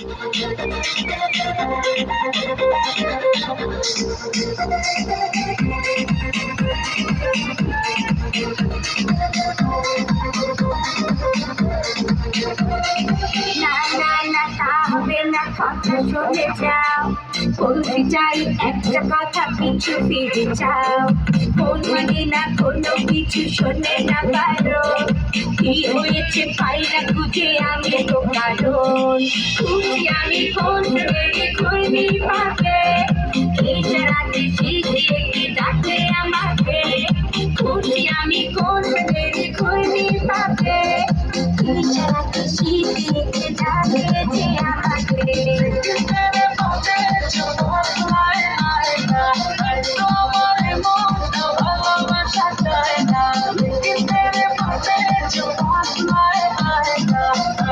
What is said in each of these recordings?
না না না তা হবে না কথা শুনে যাও। বলতে চাই একটা কথা পিছু ফিরে যাও কোন মানে না, কোনো কিছু শোনে না কারও। কি হয়েছে পাই না খুঁজে আমি তো কারণ। খুঁজি আমি কোন রেডি খুঁজি পাবে এই রাতে কি ডাকে আমাকে? খুঁজি আমি কোন রেডি খুঁজি পাবে এই রাতে শিখে কি ডাকে যে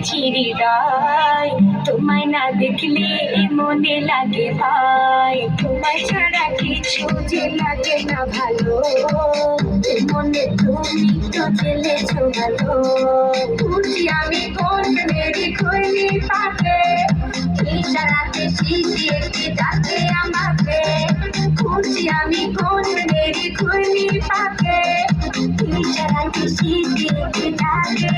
রেখেছি হৃদয় তোমায় না দেখলে মনে লাগে ভাই তোমায় ছাড়া কিছু যে লাগে না ভালো মনে তুমি তো চলেছ ভালো। খুঁজি আমি কোন মেরি খুঁজি পাবে সারাতে শিখিয়ে কি ডাকে আমাকে। খুঁজি আমি কোন মেরি খুঁজি পাবে সারাতে শিখিয়ে কি ডাকে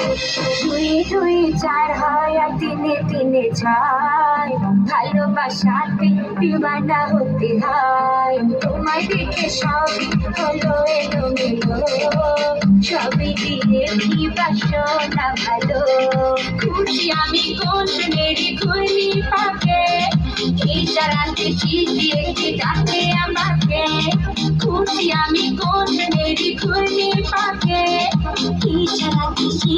দুই দুই, চার হয়, আর তিনে তিনে ছয় ভালোবাসাতে দিবানা হতে হয়। তোমায় দেখে সবই হলো এলো মেলো সবই দিয়ে কি বাসনা ভালো? খুশি আমি কোন মেরি খুলি এই চালাতে শিখিয়ে কি ডাকে আমাকে? খুশি আমি কোন